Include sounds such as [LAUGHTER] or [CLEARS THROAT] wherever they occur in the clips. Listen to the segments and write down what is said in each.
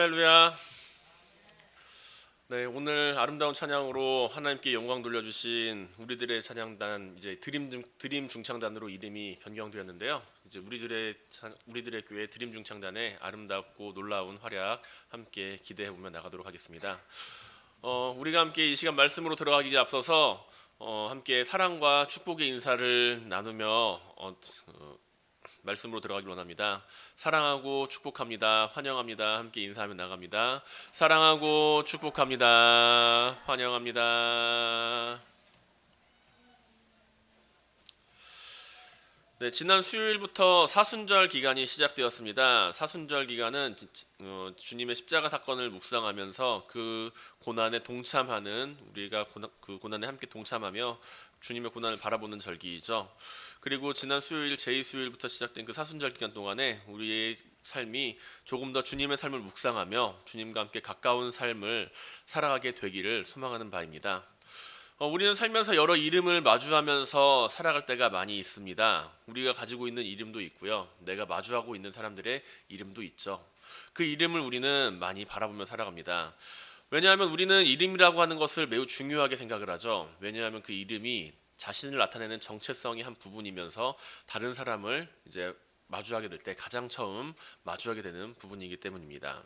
할렐루야. 네, 오늘 아름다운 찬양으로 하나님께 영광 돌려주신 우리들의 찬양단 이제 드림 중- 드림 중창단으로 이름이 변경되었는데요. 이제 우리들의 찬- 우리들의 교회 드림 중창단의 아름답고 놀라운 활약 함께 기대해 보며 나가도록 하겠습니다. 어, 우리가 함께 이 시간 말씀으로 들어가기 앞서서 어, 함께 사랑과 축복의 인사를 나누며 어, 어, 말씀으로 들어가길 원합니다. 사랑하고 축복합니다. 환영합니다. 함께 인사하며 나갑니다. 사랑하고 축복합니다. 환영합니다. 네, 지난 수요일부터 사순절 기간이 시작되었습니다. 사순절 기간은 지- 어, 주님의 십자가 사건을 묵상하면서 그 고난에 동참하는 우리가 고난, 그 고난에 함께 동참하며 주님의 고난을 바라보는 절기이죠. 그리고 지난 수요일 제2수요일부터 시작된 그 사순절 기간 동안에 우리의 삶이 조금 더 주님의 삶을 묵상하며 주님과 함께 가까운 삶을 살아가게 되기를 소망하는 바입니다. 어, 우리는 살면서 여러 이름을 마주하면서 살아갈 때가 많이 있습니다. 우리가 가지고 있는 이름도 있고요. 내가 마주하고 있는 사람들의 이름도 있죠. 그 이름을 우리는 많이 바라보며 살아갑니다. 왜냐하면 우리는 이름이라고 하는 것을 매우 중요하게 생각을 하죠. 왜냐하면 그 이름이 자신을 나타내는 정체성의 한 부분이면서 다른 사람을 이제 마주하게 될 때 가장 처음 마주하게 되는 부분이기 때문입니다.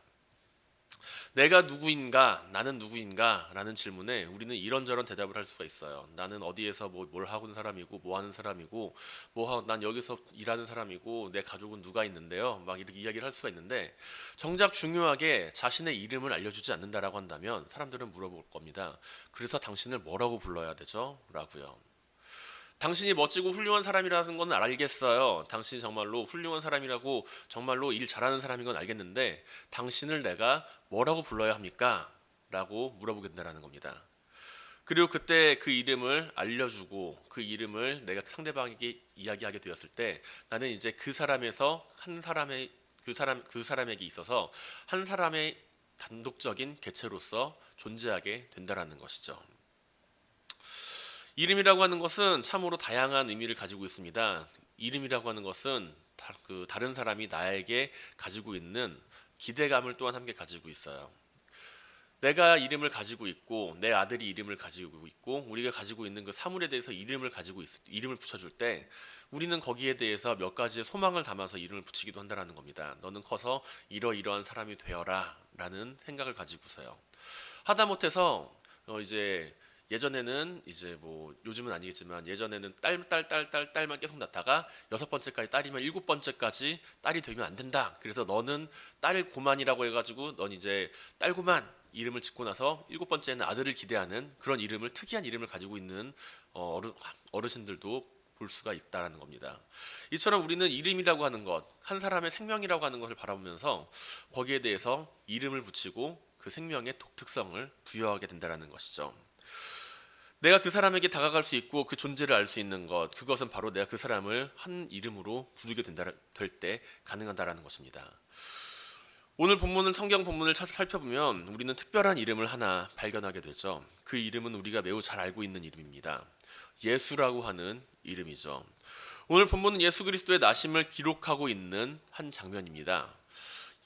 내가 누구인가, 나는 누구인가 라는 질문에 우리는 이런저런 대답을 할 수가 있어요. 나는 어디에서 뭐, 뭘 하고 있는 사람이고, 뭐 하는 사람이고, 뭐, 하, 난 여기서 일하는 사람이고, 내 가족은 누가 있는데요. 막 이렇게 이야기를 할 수가 있는데, 정작 중요하게 자신의 이름을 알려주지 않는다라고 한다면 사람들은 물어볼 겁니다. 그래서 당신을 뭐라고 불러야 되죠? 라고요. 당신이 멋지고 훌륭한 사람이라는 건 알겠어요. 당신이 정말로 훌륭한 사람이라고 정말로 일 잘하는 사람인 건 알겠는데 당신을 내가 뭐라고 불러야 합니까? 라고 물어보게 된다는 겁니다. 그리고 그때 그 이름을 알려주고 그 이름을 내가 상대방에게 이야기하게 되었을 때 나는 이제 그 사람에서 한 사람의 그 사람 그 사람에게 있어서 한 사람의 단독적인 개체로서 존재하게 된다라는 것이죠. 이름이라고 하는 것은 참으로 다양한 의미를 가지고 있습니다. 이름이라고 하는 것은 다, 그 다른 사람이 나에게 가지고 있는 기대감을 또한 함께 가지고 있어요. 내가 이름을 가지고 있고 내 아들이 이름을 가지고 있고 우리가 가지고 있는 그 사물에 대해서 이름을 가지고 있, 이름을 붙여줄 때 우리는 거기에 대해서 몇 가지의 소망을 담아서 이름을 붙이기도 한다라는 겁니다. 너는 커서 이러이러한 사람이 되어라라는 생각을 가지고서요. 하다못해서 어 이제 예전에는 이제 뭐 요즘은 아니겠지만 예전에는 딸 딸 딸 딸 딸만 계속 낳다가 여섯 번째까지 딸이면 일곱 번째까지 딸이 되면 안 된다. 그래서 너는 딸 고만이라고 해가지고 넌 이제 딸 고만 이름을 짓고 나서 일곱 번째는 아들을 기대하는 그런 이름을 특이한 이름을 가지고 있는 어, 어르, 어르신들도 볼 수가 있다라는 겁니다. 이처럼 우리는 이름이라고 하는 것, 한 사람의 생명이라고 하는 것을 바라보면서 거기에 대해서 이름을 붙이고 그 생명의 독특성을 부여하게 된다라는 것이죠. 내가 그 사람에게 다가갈 수 있고 그 존재를 알 수 있는 것, 그것은 바로 내가 그 사람을 한 이름으로 부르게 된다 될 때 가능하다라는 것입니다. 오늘 본문을 성경 본문을 차- 살펴보면 우리는 특별한 이름을 하나 발견하게 되죠. 그 이름은 우리가 매우 잘 알고 있는 이름입니다. 예수라고 하는 이름이죠. 오늘 본문은 예수 그리스도의 나심을 기록하고 있는 한 장면입니다.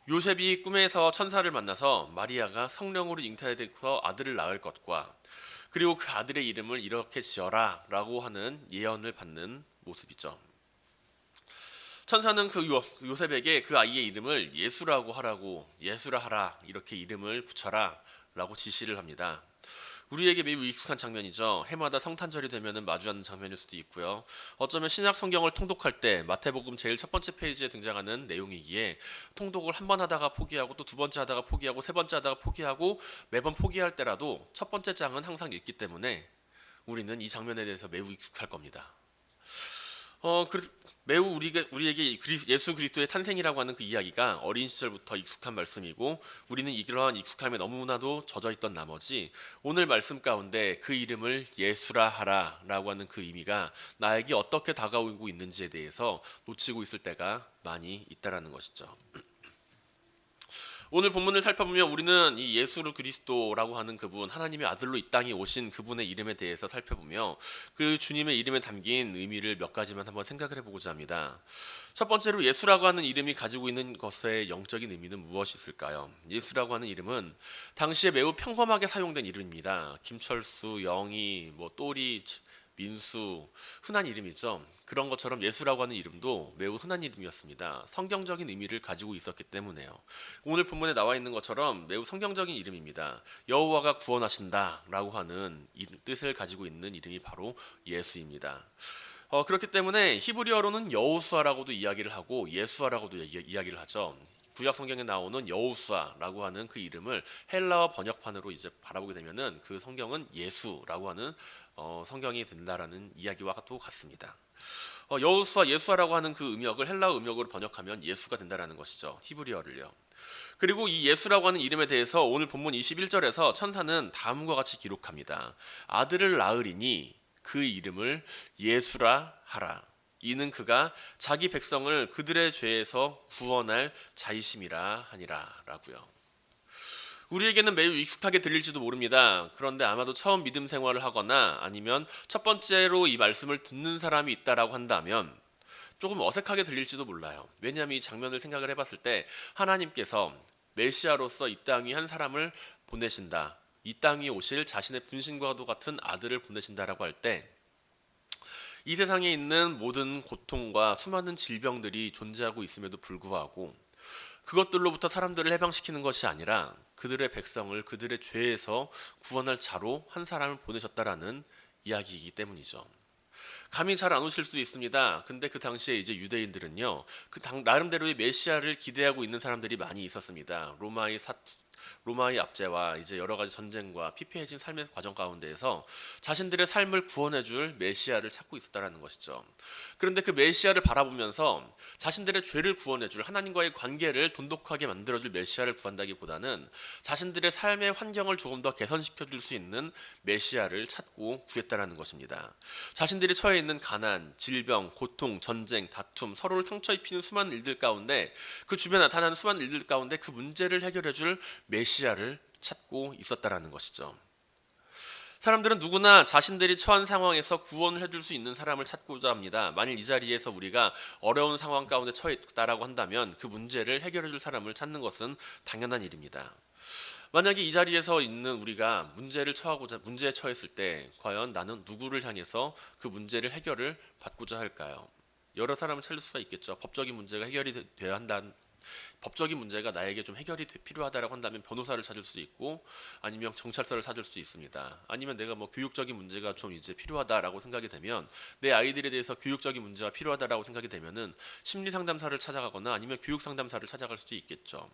요셉이 꿈에서 천사를 만나서 마리아가 성령으로 잉태돼서 아들을 낳을 것과 그리고 그 아들의 이름을 이렇게 지어라라고 하는 예언을 받는 모습이죠. 천사는 그 요- 요셉에게 그 아이의 이름을 예수라고 하라고 예수라 하라 이렇게 이름을 붙여라라고 지시를 합니다. 우리에게 매우 익숙한 장면이죠. 해마다 성탄절이 되면은 마주하는 장면일 수도 있고요. 어쩌면 신약 성경을 통독할 때 마태복음 제일 첫 번째 페이지에 등장하는 내용이기에 통독을 한 번 하다가 포기하고 또 두 번째 하다가 포기하고 세 번째 하다가 포기하고 매번 포기할 때라도 첫 번째 장은 항상 읽기 때문에 우리는 이 장면에 대해서 매우 익숙할 겁니다. 어, 그, 매우 우리가, 우리에게 예수 그리스도의 탄생이라고 하는 그 이야기가 어린 시절부터 익숙한 말씀이고 우리는 이러한 익숙함에 너무나도 젖어 있던 나머지 오늘 말씀 가운데 그 이름을 예수라 하라라고 하는 그 의미가 나에게 어떻게 다가오고 있는지에 대해서 놓치고 있을 때가 많이 있다라는 것이죠. 오늘 본문을 살펴보면 우리는 이 예수 그리스도라고 하는 그분 하나님의 아들로 이 땅에 오신 그분의 이름에 대해서 살펴보며 그 주님의 이름에 담긴 의미를 몇 가지만 한번 생각을 해보고자 합니다. 첫 번째로 예수라고 하는 이름이 가지고 있는 것의 영적인 의미는 무엇이 있을까요? 예수라고 하는 이름은 당시에 매우 평범하게 사용된 이름입니다. 김철수, 영희, 뭐 또리, 민수 흔한 이름이죠. 그런 것처럼 예수라고 하는 이름도 매우 흔한 이름이었습니다. 성경적인 의미를 가지고 있었기 때문에요. 오늘 본문에 나와 있는 것처럼 매우 성경적인 이름입니다. 여호와가 구원하신다라고 하는 뜻을 가지고 있는 이름이 바로 예수입니다. 어, 그렇기 때문에 히브리어로는 여우수아라고도 이야기를 하고 예수아라고도 이야기를 하죠. 구약 성경에 나오는 여우수아라고 하는 그 이름을 헬라어 번역판으로 이제 바라보게 되면은 그 성경은 예수라고 하는 어, 성경이 된다라는 이야기와 또 같습니다. 어, 여우수아 예수아라고 하는 그 음역을 헬라어 음역으로 번역하면 예수가 된다라는 것이죠. 히브리어를요. 그리고 이 예수라고 하는 이름에 대해서 오늘 본문 21절에서 천사는 다음과 같이 기록합니다. 아들을 낳으리니 그 이름을 예수라 하라. 이는 그가 자기 백성을 그들의 죄에서 구원할 자이심이라 하니라라고요. 우리에게는 매우 익숙하게 들릴지도 모릅니다. 그런데 아마도 처음 믿음 생활을 하거나 아니면 첫 번째로 이 말씀을 듣는 사람이 있다라고 한다면 조금 어색하게 들릴지도 몰라요. 왜냐하면 이 장면을 생각을 해봤을 때 하나님께서 메시아로서 이 땅 위 한 사람을 보내신다. 이 땅 위에 오실 자신의 분신과도 같은 아들을 보내신다라고 할 때 이 세상에 있는 모든 고통과 수많은 질병들이 존재하고 있음에도 불구하고 그것들로부터 사람들을 해방시키는 것이 아니라 그들의 백성을 그들의 죄에서 구원할 자로 한 사람을 보내셨다라는 이야기이기 때문이죠. 감이 잘 안 오실 수 있습니다. 근데 그 당시에 이제 유대인들은요, 그 당, 나름대로의 메시아를 기대하고 있는 사람들이 많이 있었습니다. 로마의 사, 로마의 압제와 이제 여러 가지 전쟁과 피폐해진 삶의 과정 가운데에서 자신들의 삶을 구원해 줄 메시아를 찾고 있었다라는 것이죠. 그런데 그 메시아를 바라보면서 자신들의 죄를 구원해 줄 하나님과의 관계를 돈독하게 만들어 줄 메시아를 구한다기보다는 자신들의 삶의 환경을 조금 더 개선시켜 줄 수 있는 메시아를 찾고 구했다라는 것입니다. 자신들이 처해 있는 가난, 질병, 고통, 전쟁, 다툼, 서로를 상처 입히는 수많은 일들 가운데 그 주변에 나타나는 수많은 일들 가운데 그 문제를 해결해 줄 메시아를 찾고 있었다라는 것이죠. 사람들은 누구나 자신들이 처한 상황에서 구원을 해줄 수 있는 사람을 찾고자 합니다. 만일 이 자리에서 우리가 어려운 상황 가운데 처해 있다라고 한다면 그 문제를 해결해줄 사람을 찾는 것은 당연한 일입니다. 만약에 이 자리에서 있는 우리가 문제를 처하고자 문제에 처했을 때 과연 나는 누구를 향해서 그 문제를 해결을 받고자 할까요? 여러 사람을 찾을 수가 있겠죠. 법적인 문제가 해결이 돼야 한다는 법적인 문제가 나에게 좀 해결이 필요하다라고 한다면 변호사를 찾을 수 있고 아니면 경찰서를 찾을 수 있습니다. 아니면 내가 뭐 교육적인 문제가 좀 이제 필요하다라고 생각이 되면 내 아이들에 대해서 교육적인 문제가 필요하다라고 생각이 되면은 심리 상담사를 찾아가거나 아니면 교육 상담사를 찾아갈 수도 있겠죠.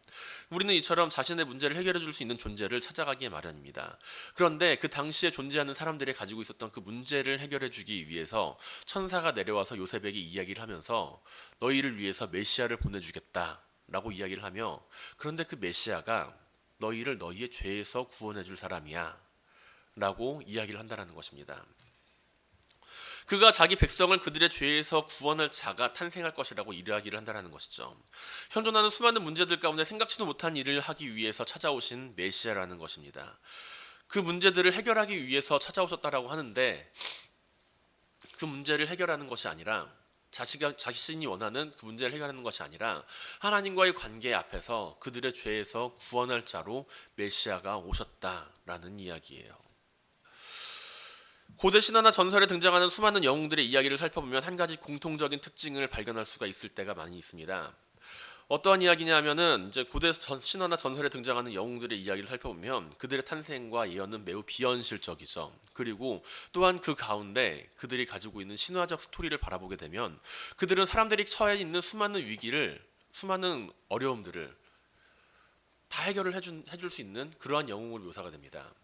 우리는 이처럼 자신의 문제를 해결해 줄 수 있는 존재를 찾아가기에 마련입니다. 그런데 그 당시에 존재하는 사람들이 가지고 있었던 그 문제를 해결해 주기 위해서 천사가 내려와서 요셉에게 이야기를 하면서 너희를 위해서 메시아를 보내주겠다. 라고 이야기를 하며 그런데 그 메시아가 너희를 너희의 죄에서 구원해 줄 사람이야 라고 이야기를 한다는 것입니다. 그가 자기 백성을 그들의 죄에서 구원할 자가 탄생할 것이라고 이야기를 한다는 것이죠. 현존하는 수많은 문제들 가운데 생각지도 못한 일을 하기 위해서 찾아오신 메시아라는 것입니다. 그 문제들을 해결하기 위해서 찾아오셨다라고 하는데 그 문제를 해결하는 것이 아니라 자신가, 자신이 원하는 그 문제를 해결하는 것이 아니라 하나님과의 관계 앞에서 그들의 죄에서 구원할 자로 메시아가 오셨다라는 이야기예요. 고대 신화나 전설에 등장하는 수많은 영웅들의 이야기를 살펴보면 한 가지 공통적인 특징을 발견할 수가 있을 때가 많이 있습니다. 어떠한 이야기냐면은 이제 고대 전, 신화나 전설에 등장하는 영웅들의 이야기를 살펴보면 그들의 탄생과 예언은 매우 비현실적이죠. 그리고 또한 그 가운데 그들이 가지고 있는 신화적 스토리를 바라보게 되면 그들은 사람들이 처해 있는 수많은 위기를 수많은 어려움들을 다 해결을 해준, 해줄 수 있는 그러한 영웅으로 묘사가 됩니다.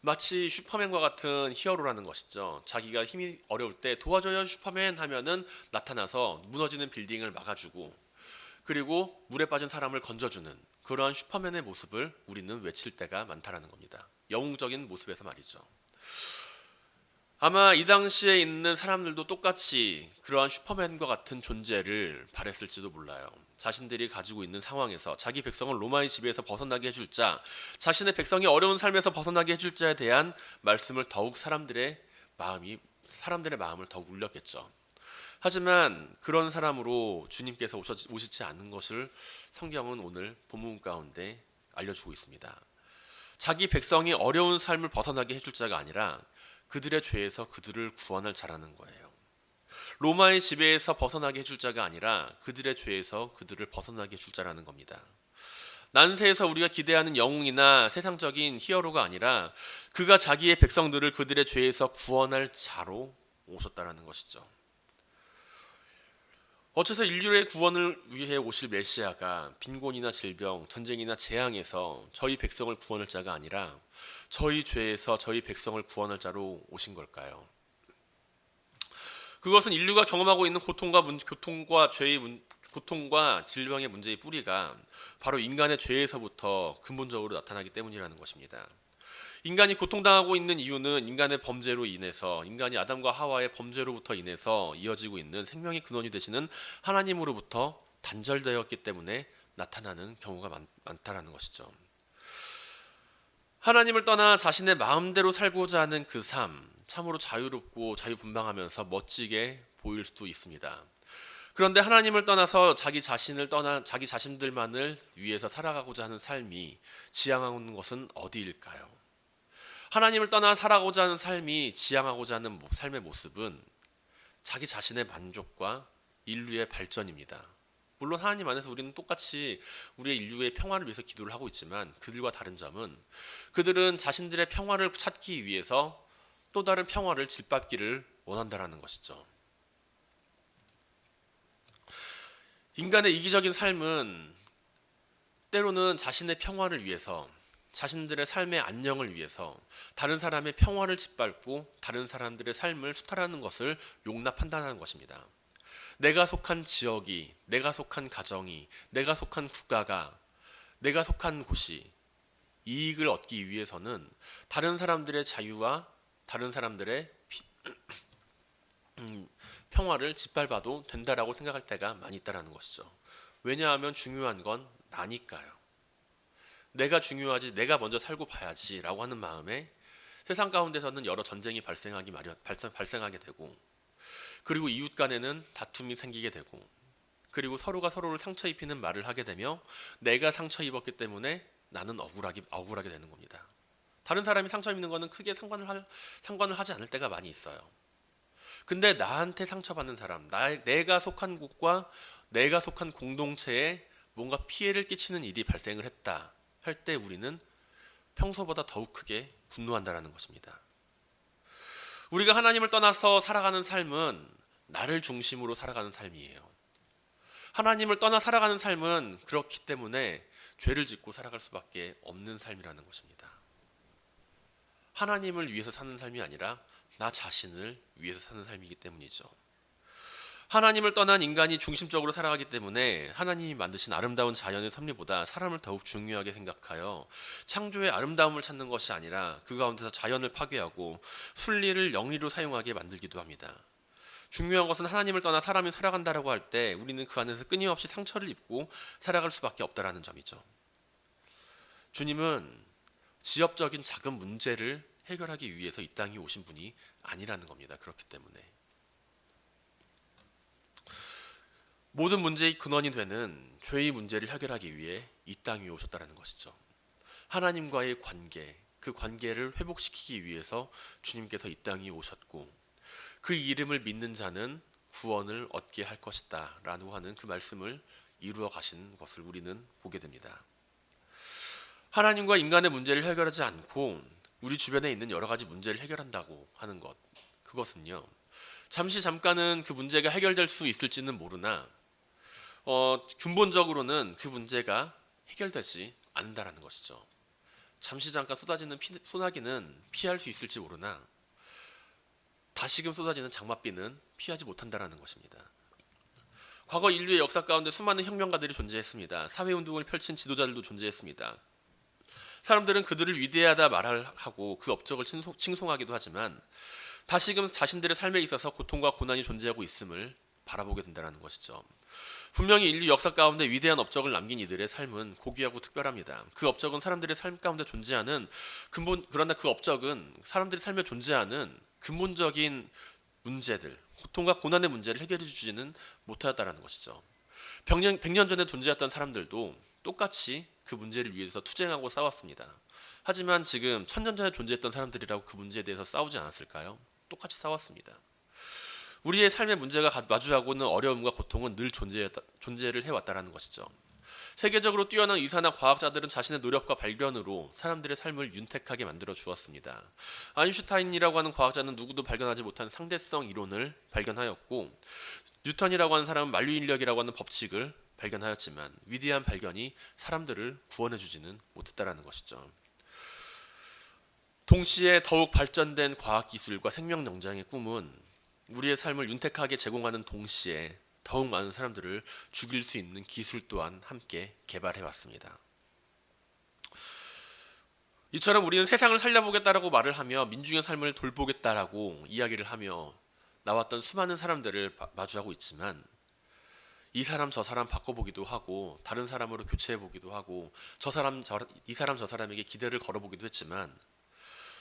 마치 슈퍼맨과 같은 히어로라는 것이죠. 자기가 힘이 어려울 때 도와줘요 슈퍼맨 하면은 나타나서 무너지는 빌딩을 막아주고 그리고 물에 빠진 사람을 건져주는 그러한 슈퍼맨의 모습을 우리는 외칠 때가 많다라는 겁니다. 영웅적인 모습에서 말이죠. 아마 이 당시에 있는 사람들도 똑같이 그러한 슈퍼맨과 같은 존재를 바랬을지도 몰라요. 자신들이 가지고 있는 상황에서 자기 백성을 로마의 지배에서 벗어나게 해줄 자, 자신의 백성이 어려운 삶에서 벗어나게 해줄 자에 대한 말씀을 더욱 사람들의 마음이 사람들의 마음을 더욱 울렸겠죠. 하지만 그런 사람으로 주님께서 오시지 않는 것을 성경은 오늘 본문 가운데 알려주고 있습니다. 자기 백성이 어려운 삶을 벗어나게 해줄 자가 아니라 그들의 죄에서 그들을 구원할 자라는 거예요. 로마의 지배에서 벗어나게 해줄 자가 아니라 그들의 죄에서 그들을 벗어나게 해줄 자라는 겁니다. 난세에서 우리가 기대하는 영웅이나 세상적인 히어로가 아니라 그가 자기의 백성들을 그들의 죄에서 구원할 자로 오셨다라는 것이죠. 어째서 인류의 구원을 위해 오실 메시아가 빈곤이나 질병, 전쟁이나 재앙에서 저희 백성을 구원할 자가 아니라 저희 죄에서 저희 백성을 구원할 자로 오신 걸까요? 그것은 인류가 경험하고 있는 고통과 문, 고통과 죄의 문, 고통과 질병의 문제의 뿌리가 바로 인간의 죄에서부터 근본적으로 나타나기 때문이라는 것입니다. 인간이 고통당하고 있는 이유는 인간의 범죄로 인해서 인간이 아담과 하와의 범죄로부터 인해서 이어지고 있는 생명의 근원이 되시는 하나님으로부터 단절되었기 때문에 나타나는 경우가 많, 많다라는 것이죠. 하나님을 떠나 자신의 마음대로 살고자 하는 그 삶, 참으로 자유롭고 자유분방하면서 멋지게 보일 수도 있습니다. 그런데 하나님을 떠나서 자기 자신을 떠나 자기 자신들만을 위해서 살아가고자 하는 삶이 지향하는 것은 어디일까요? 하나님을 떠나 살아가고자 하는 삶이 지향하고자 하는 삶의 모습은 자기 자신의 만족과 인류의 발전입니다. 물론 하나님 안에서 우리는 똑같이 우리의 인류의 평화를 위해서 기도를 하고 있지만 그들과 다른 점은 그들은 자신들의 평화를 찾기 위해서 또 다른 평화를 짓밟기를 원한다라는 것이죠. 인간의 이기적인 삶은 때로는 자신의 평화를 위해서 자신들의 삶의 안녕을 위해서 다른 사람의 평화를 짓밟고 다른 사람들의 삶을 수탈하는 것을 용납한다는 것입니다. 내가 속한 지역이, 내가 속한 가정이, 내가 속한 국가가, 내가 속한 곳이 이익을 얻기 위해서는 다른 사람들의 자유와 다른 사람들의 피, [CLEARS THROAT] 음, 평화를 짓밟아도 된다라고 생각할 때가 많이 있다라는 것이죠. 왜냐하면 중요한 건 나니까요. 내가 중요하지, 내가 먼저 살고 봐야지라고 하는 마음에 세상 가운데서는 여러 전쟁이 발생하기 마련, 발생, 발생 하게 되고, 그리고 이웃 간에는 다툼이 생기게 되고, 그리고 서로가 서로를 상처 입히는 말을 하게 되며, 내가 상처 입었기 때문에 나는 억울하게 억울하게 되는 겁니다. 다른 사람이 상처 입는 거는 크게 상관을 할, 상관을 하지 않을 때가 많이 있어요. 근데 나한테 상처받는 사람, 나, 내가 속한 곳과 내가 속한 공동체에 뭔가 피해를 끼치는 일이 발생을 했다. 할 때 우리는 평소보다 더욱 크게 분노한다라는 것입니다. 우리가 하나님을 떠나서 살아가는 삶은 나를 중심으로 살아가는 삶이에요. 하나님을 떠나 살아가는 삶은 그렇기 때문에 죄를 짓고 살아갈 수밖에 없는 삶이라는 것입니다. 하나님을 위해서 사는 삶이 아니라 나 자신을 위해서 사는 삶이기 때문이죠. 하나님을 떠난 인간이 중심적으로 살아가기 때문에 하나님이 만드신 아름다운 자연의 섭리보다 사람을 더욱 중요하게 생각하여 창조의 아름다움을 찾는 것이 아니라 그 가운데서 자연을 파괴하고 순리를 영리로 사용하게 만들기도 합니다. 중요한 것은 하나님을 떠나 사람이 살아간다라고 할 때 우리는 그 안에서 끊임없이 상처를 입고 살아갈 수밖에 없다라는 점이죠. 주님은 지엽적인 작은 문제를 해결하기 위해서 이 땅에 오신 분이 아니라는 겁니다. 그렇기 때문에 모든 문제의 근원이 되는 죄의 문제를 해결하기 위해 이 땅 위에 오셨다는 것이죠. 하나님과의 관계, 그 관계를 회복시키기 위해서 주님께서 이 땅에 오셨고 그 이름을 믿는 자는 구원을 얻게 할 것이다 라고 하는 그 말씀을 이루어 가신 것을 우리는 보게 됩니다. 하나님과 인간의 문제를 해결하지 않고 우리 주변에 있는 여러 가지 문제를 해결한다고 하는 것 그것은요 잠시 잠깐은 그 문제가 해결될 수 있을지는 모르나 어, 근본적으로는 그 문제가 해결되지 않는다라는 것이죠. 잠시 잠깐 쏟아지는 피, 소나기는 피할 수 있을지 모르나 다시금 쏟아지는 장맛비는 피하지 못한다라는 것입니다. 과거 인류의 역사 가운데 수많은 혁명가들이 존재했습니다. 사회 운동을 펼친 지도자들도 존재했습니다. 사람들은 그들을 위대하다 말하고 그 업적을 칭송, 하기도 하지만 다시금 자신들의 삶에 있어서 고통과 고난이 존재하고 있음을 바라보게 된다는 것이죠. 분명히 인류 역사 가운데 위대한 업적을 남긴 이들의 삶은 고귀하고 특별합니다. 그 업적은 사람들의 삶 가운데 존재하는 근본 그러나 그 업적은 사람들의 삶에 존재하는 근본적인 문제들, 고통과 고난의 문제를 해결해 주지는 못하였다라는 것이죠. 100년, 100년 전에 존재했던 사람들도 똑같이 그 문제를 위해서 투쟁하고 싸웠습니다. 하지만 지금 천년 전에 존재했던 사람들이라고 그 문제에 대해서 싸우지 않았을까요? 똑같이 싸웠습니다. 우리의 삶의 문제가 가- 마주하고 있는 어려움과 고통은 늘 존재했다, 존재를 해왔다라는 것이죠. 세계적으로 뛰어난 의사나 과학자들은 자신의 노력과 발견으로 사람들의 삶을 윤택하게 만들어 주었습니다. 아인슈타인이라고 하는 과학자는 누구도 발견하지 못한 상대성 이론을 발견하였고 뉴턴이라고 하는 사람은 만류 인력이라고 하는 법칙을 발견하였지만 위대한 발견이 사람들을 구원해 주지는 못했다라는 것이죠. 동시에 더욱 발전된 과학 기술과 생명 영장의 꿈은 우리의 삶을 윤택하게 제공하는 동시에 더욱 많은 사람들을 죽일 수 있는 기술 또한 함께 개발해 왔습니다. 이처럼 우리는 세상을 살려보겠다라고 말을 하며 민중의 삶을 돌보겠다라고 이야기를 하며 나왔던 수많은 사람들을 바- 마주하고 있지만 이 사람 저 사람 바꿔보기도 하고 다른 사람으로 교체해 보기도 하고 저 사람 저, 이 사람 저 사람에게 기대를 걸어보기도 했지만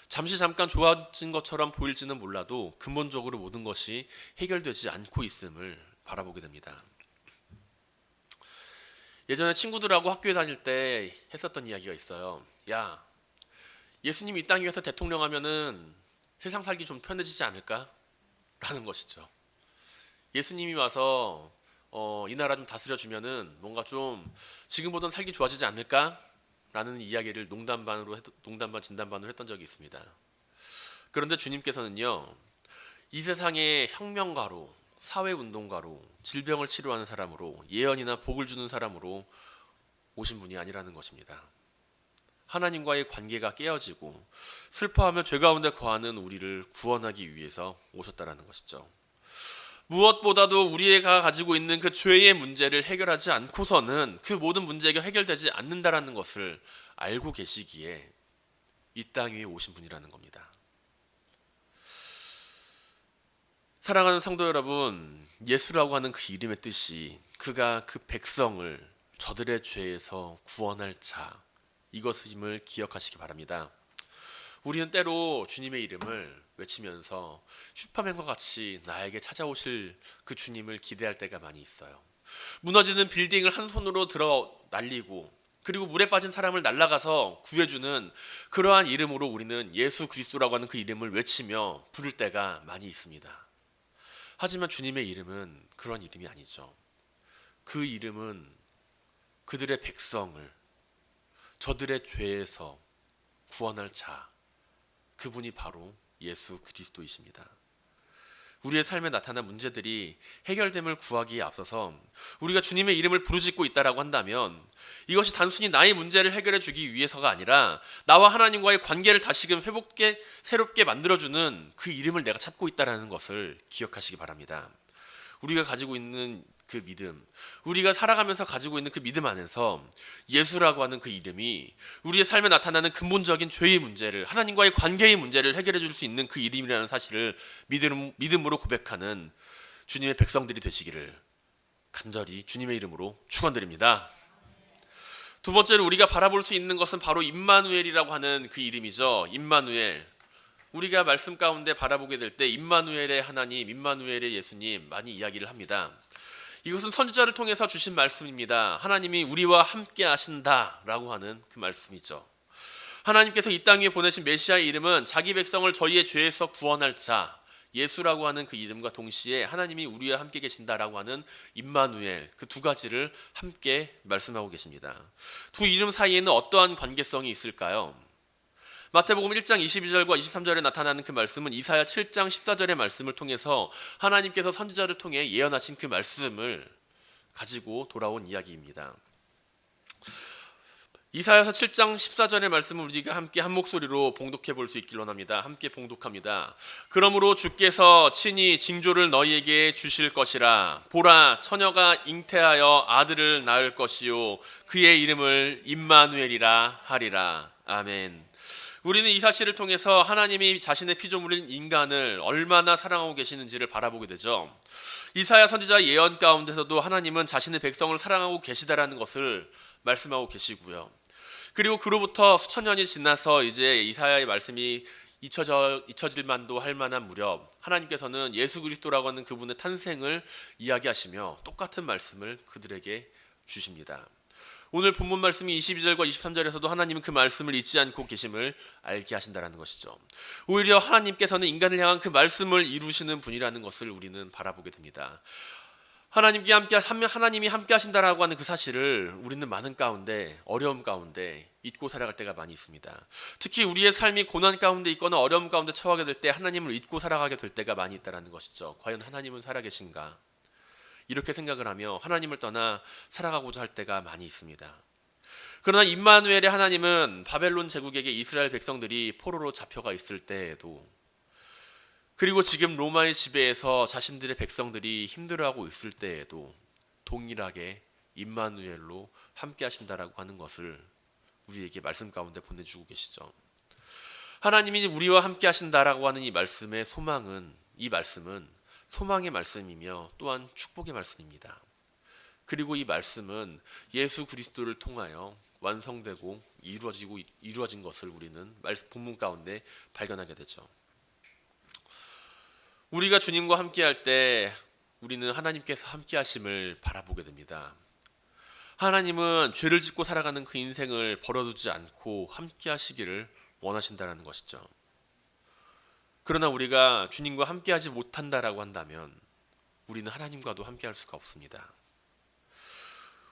잠시 잠깐 좋아진 것처럼 보일지는 몰라도 근본적으로 모든 것이 해결되지 않고 있음을 바라보게 됩니다. 예전에 친구들하고 학교에 다닐 때 했었던 이야기가 있어요. 야, 예수님 이땅 위에서 대통령 하면은 세상 살기 좀 편해지지 않을까? 라는 것이죠. 예수님이 와서 어, 이 나라 좀 다스려 주면은 뭔가 좀 지금보다는 살기 좋아지지 않을까? 라는 이야기를 농담 반으로 했, 농담 반 진담 반으로 했던 적이 있습니다. 그런데 주님께서는요. 이 세상의 혁명가로 사회 운동가로 질병을 치료하는 사람으로 예언이나 복을 주는 사람으로 오신 분이 아니라는 것입니다. 하나님과의 관계가 깨어지고 슬퍼하며 죄 가운데 거하는 우리를 구원하기 위해서 오셨다라는 것이죠. 무엇보다도 우리가 가지고 있는 그 죄의 문제를 해결하지 않고서는 그 모든 문제가 해결되지 않는다라는 것을 알고 계시기에 이 땅 위에 오신 분이라는 겁니다. 사랑하는 성도 여러분, 예수라고 하는 그 이름의 뜻이 그가 그 백성을 저들의 죄에서 구원할 자 이것임을 기억하시기 바랍니다. 우리는 때로 주님의 이름을 외치면서 슈퍼맨과 같이 나에게 찾아오실 그 주님을 기대할 때가 많이 있어요. 무너지는 빌딩을 한 손으로 들어 날리고 그리고 물에 빠진 사람을 날아가서 구해주는 그러한 이름으로 우리는 예수 그리스도라고 하는 그 이름을 외치며 부를 때가 많이 있습니다. 하지만 주님의 이름은 그런 이름이 아니죠. 그 이름은 그들의 백성을 저들의 죄에서 구원할 자, 그분이 바로 예수 그리스도이십니다. 우리의 삶에 나타난 문제들이 해결됨을 구하기에 앞서서 우리가 주님의 이름을 부르짖고 있다라고 한다면 이것이 단순히 나의 문제를 해결해 주기 위해서가 아니라 나와 하나님과의 관계를 다시금 회복게 새롭게 만들어 주는 그 이름을 내가 찾고 있다라는 것을 기억하시기 바랍니다. 우리가 가지고 있는 그 믿음, 우리가 살아가면서 가지고 있는 그 믿음 안에서 예수라고 하는 그 이름이 우리의 삶에 나타나는 근본적인 죄의 문제를 하나님과의 관계의 문제를 해결해 줄 수 있는 그 이름이라는 사실을 믿음, 믿음으로 고백하는 주님의 백성들이 되시기를 간절히 주님의 이름으로 축원드립니다. 두 번째로 우리가 바라볼 수 있는 것은 바로 임마누엘이라고 하는 그 이름이죠. 임마누엘. 우리가 말씀 가운데 바라보게 될 때 임마누엘의 하나님, 임마누엘의 예수님 많이 이야기를 합니다. 이것은 선지자를 통해서 주신 말씀입니다. 하나님이 우리와 함께 하신다라고 하는 그 말씀이죠. 하나님께서 이 땅 위에 보내신 메시아의 이름은 자기 백성을 저희의 죄에서 구원할 자 예수라고 하는 그 이름과 동시에 하나님이 우리와 함께 계신다라고 하는 임마누엘 그 두 가지를 함께 말씀하고 계십니다. 두 이름 사이에는 어떠한 관계성이 있을까요? 마태복음 1장 22절과 23절에 나타나는 그 말씀은 이사야 7장 14절의 말씀을 통해서 하나님께서 선지자를 통해 예언하신 그 말씀을 가지고 돌아온 이야기입니다. 이사야서 7장 14절의 말씀을 우리가 함께 한 목소리로 봉독해 볼 수 있길 원합니다. 함께 봉독합니다. 그러므로 주께서 친히 징조를 너희에게 주실 것이라 보라 처녀가 잉태하여 아들을 낳을 것이요 그의 이름을 임마누엘이라 하리라. 아멘. 우리는 이 사실을 통해서 하나님이 자신의 피조물인 인간을 얼마나 사랑하고 계시는지를 바라보게 되죠. 이사야 선지자 예언 가운데서도 하나님은 자신의 백성을 사랑하고 계시다라는 것을 말씀하고 계시고요. 그리고 그로부터 수천 년이 지나서 이제 이사야의 말씀이 잊혀져, 잊혀질 만도 할 만한 무렵 하나님께서는 예수 그리스도라고 하는 그분의 탄생을 이야기하시며 똑같은 말씀을 그들에게 주십니다. 오늘 본문 말씀이 22절과 23절에서도 하나님은 그 말씀을 잊지 않고 계심을 알게 하신다라는 것이죠. 오히려 하나님께서는 인간을 향한 그 말씀을 이루시는 분이라는 것을 우리는 바라보게 됩니다. 하나님께 함께 하나님이 함께 하신다라고 하는 그 사실을 우리는 많은 가운데 어려움 가운데 잊고 살아갈 때가 많이 있습니다. 특히 우리의 삶이 고난 가운데 있거나 어려움 가운데 처하게 될 때 하나님을 잊고 살아가게 될 때가 많이 있다라는 것이죠. 과연 하나님은 살아계신가? 이렇게 생각을 하며 하나님을 떠나 살아가고자 할 때가 많이 있습니다. 그러나 임마누엘의 하나님은 바벨론 제국에게 이스라엘 백성들이 포로로 잡혀가 있을 때에도 그리고 지금 로마의 지배에서 자신들의 백성들이 힘들어하고 있을 때에도 동일하게 임마누엘로 함께 하신다라고 하는 것을 우리에게 말씀 가운데 보내주고 계시죠. 하나님이 우리와 함께 하신다라고 하는 이 말씀의 소망은 이 말씀은 소망의 말씀이며 또한 축복의 말씀입니다. 그리고 이 말씀은 예수 그리스도를 통하여 완성되고 이루어지고 이루어진 것을 우리는 본문 가운데 발견하게 되죠. 우리가 주님과 함께 할 때 우리는 하나님께서 함께 하심을 바라보게 됩니다. 하나님은 죄를 짓고 살아가는 그 인생을 버려두지 않고 함께 하시기를 원하신다는 것이죠. 그러나 우리가 주님과 함께 하지 못한다라고 한다면 우리는 하나님과도 함께 할 수가 없습니다.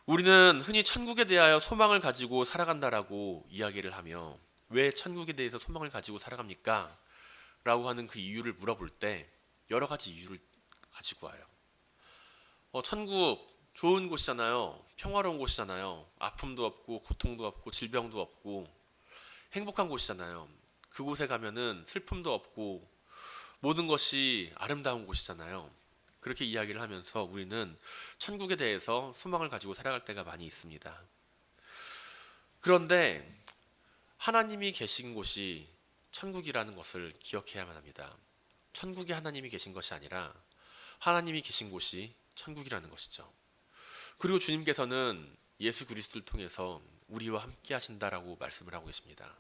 우리는 흔히 천국에 대하여 소망을 가지고 살아간다라고 이야기를 하며 왜 천국에 대해서 소망을 가지고 살아갑니까? 라고 하는 그 이유를 물어볼 때 여러 가지 이유를 가지고 와요. 어, 천국 좋은 곳이잖아요. 평화로운 곳이잖아요. 아픔도 없고 고통도 없고 질병도 없고 행복한 곳이잖아요. 그곳에 가면은 슬픔도 없고 모든 것이 아름다운 곳이잖아요. 그렇게 이야기를 하면서 우리는 천국에 대해서 소망을 가지고 살아갈 때가 많이 있습니다. 그런데 하나님이 계신 곳이 천국이라는 것을 기억해야만 합니다. 천국에 하나님이 계신 것이 아니라 하나님이 계신 곳이 천국이라는 것이죠. 그리고 주님께서는 예수 그리스도를 통해서 우리와 함께 하신다라고 말씀을 하고 계십니다.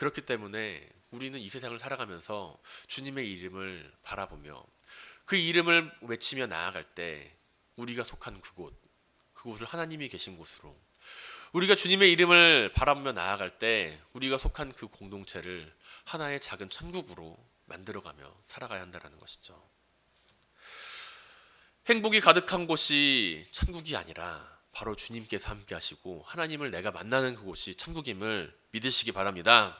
그렇기 때문에 우리는 이 세상을 살아가면서 주님의 이름을 바라보며 그 이름을 외치며 나아갈 때 우리가 속한 그곳, 그곳을 하나님이 계신 곳으로 우리가 주님의 이름을 바라보며 나아갈 때 우리가 속한 그 공동체를 하나의 작은 천국으로 만들어가며 살아가야 한다는 것이죠. 행복이 가득한 곳이 천국이 아니라 바로 주님께서 함께 하시고 하나님을 내가 만나는 그곳이 천국임을 믿으시기 바랍니다.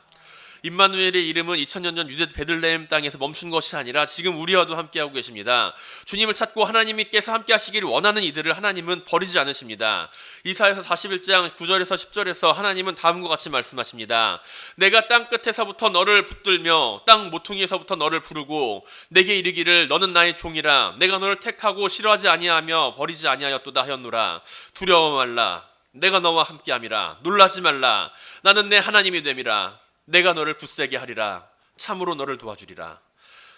임마누엘의 이름은 2000년 전 유대 베들레헴 땅에서 멈춘 것이 아니라 지금 우리와도 함께하고 계십니다. 주님을 찾고 하나님께서 함께 하시기를 원하는 이들을 하나님은 버리지 않으십니다. 이사에서 41장 9절에서 10절에서 하나님은 다음과 같이 말씀하십니다. 내가 땅 끝에서부터 너를 붙들며 땅 모퉁이에서부터 너를 부르고 내게 이르기를 너는 나의 종이라 내가 너를 택하고 싫어하지 아니하며 버리지 아니하였도다 하였노라 두려워 말라 내가 너와 함께함이라 놀라지 말라 나는 내 하나님이 됨이라 내가 너를 굳세게 하리라. 참으로 너를 도와주리라.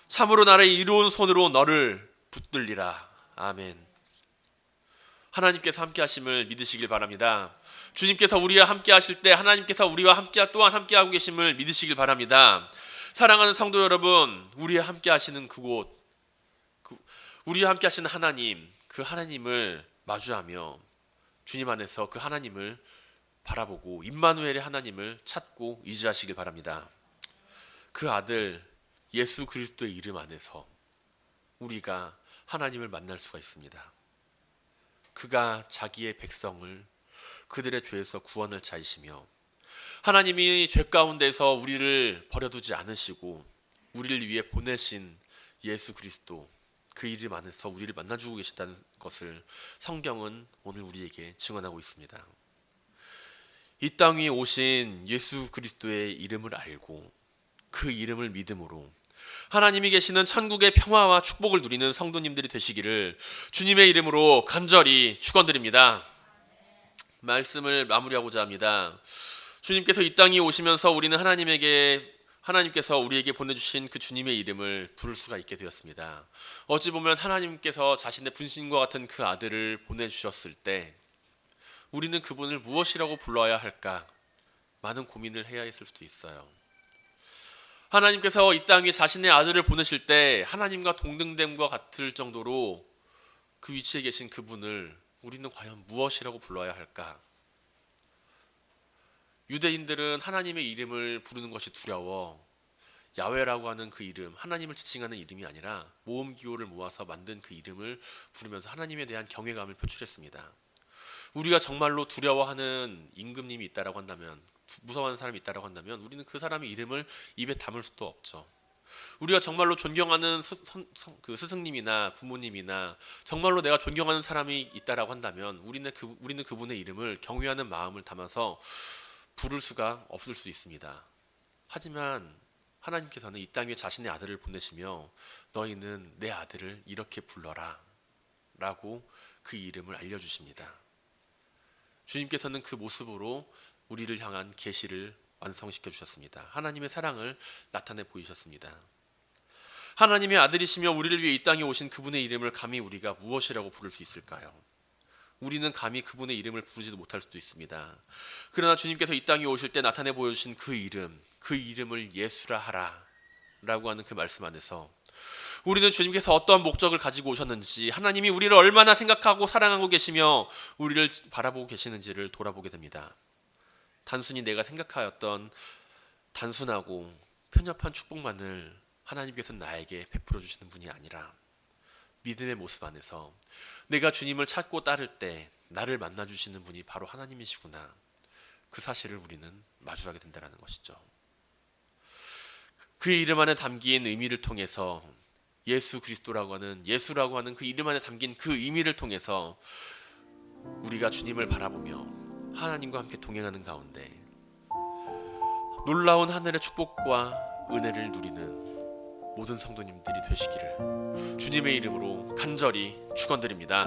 참으로 나의 이로운 손으로 너를 붙들리라. 아멘. 하나님께서 함께 하심을 믿으시길 바랍니다. 주님께서 우리와 함께 하실 때 하나님께서 우리와 함께 또한 함께 하고 계심을 믿으시길 바랍니다. 사랑하는 성도 여러분, 우리와 함께 하시는 그곳 그, 우리와 함께 하시는 하나님, 그 하나님을 마주하며 주님 안에서 그 하나님을 바라보고 임마누엘의 하나님을 찾고 의지하시길 바랍니다. 그 아들 예수 그리스도의 이름 안에서 우리가 하나님을 만날 수가 있습니다. 그가 자기의 백성을 그들의 죄에서 구원을 차이시며 하나님이 죄 가운데서 우리를 버려두지 않으시고 우리를 위해 보내신 예수 그리스도 그 이름 안에서 우리를 만나주고 계신다는 것을 성경은 오늘 우리에게 증언하고 있습니다. 이 땅 위에 오신 예수 그리스도의 이름을 알고 그 이름을 믿음으로 하나님이 계시는 천국의 평화와 축복을 누리는 성도님들이 되시기를 주님의 이름으로 간절히 축원드립니다. 말씀을 마무리하고자 합니다. 주님께서 이 땅에 오시면서 우리는 하나님에게 하나님께서 우리에게 보내주신 그 주님의 이름을 부를 수가 있게 되었습니다. 어찌 보면 하나님께서 자신의 분신과 같은 그 아들을 보내주셨을 때 우리는 그분을 무엇이라고 불러야 할까 많은 고민을 해야 했을 수도 있어요. 하나님께서 이 땅에 자신의 아들을 보내실 때 하나님과 동등됨과 같을 정도로 그 위치에 계신 그분을 우리는 과연 무엇이라고 불러야 할까? 유대인들은 하나님의 이름을 부르는 것이 두려워 야훼라고 하는 그 이름, 하나님을 지칭하는 이름이 아니라 모음 기호를 모아서 만든 그 이름을 부르면서 하나님에 대한 경외감을 표출했습니다. 우리가 정말로 두려워하는 임금님이 있다라고 한다면 무서워하는 사람이 있다라고 한다면 우리는 그 사람의 이름을 입에 담을 수도 없죠. 우리가 정말로 존경하는 스, 선- 선- 그 스승님이나 부모님이나 정말로 내가 존경하는 사람이 있다라고 한다면 우리는 그 우리는 그분의 이름을 경외하는 마음을 담아서 부를 수가 없을 수 있습니다. 하지만 하나님께서는 이 땅에 자신의 아들을 보내시며 너희는 내 아들을 이렇게 불러라 라고 그 이름을 알려주십니다. 주님께서는 그 모습으로 우리를 향한 계시를 완성시켜 주셨습니다. 하나님의 사랑을 나타내 보이셨습니다. 하나님의 아들이시며 우리를 위해 이 땅에 오신 그분의 이름을 감히 우리가 무엇이라고 부를 수 있을까요? 우리는 감히 그분의 이름을 부르지도 못할 수도 있습니다. 그러나 주님께서 이 땅에 오실 때 나타내 보여주신 그 이름, 그 이름을 예수라 하라 라고 하는 그 말씀 안에서 우리는 주님께서 어떠한 목적을 가지고 오셨는지 하나님이 우리를 얼마나 생각하고 사랑하고 계시며 우리를 바라보고 계시는지를 돌아보게 됩니다. 단순히 내가 생각하였던 단순하고 편협한 축복만을 하나님께서 나에게 베풀어 주시는 분이 아니라 믿음의 모습 안에서 내가 주님을 찾고 따를 때 나를 만나 주시는 분이 바로 하나님이시구나. 그 사실을 우리는 마주하게 된다는 것이죠. 그 이름 안에 담긴 의미를 통해서 예수 그리스도라고 하는 예수라고 하는 그 이름 안에 담긴 그 의미를 통해서 우리가 주님을 바라보며 하나님과 함께 동행하는 가운데 놀라운 하늘의 축복과 은혜를 누리는 모든 성도님들이 되시기를 주님의 이름으로 간절히 축원드립니다.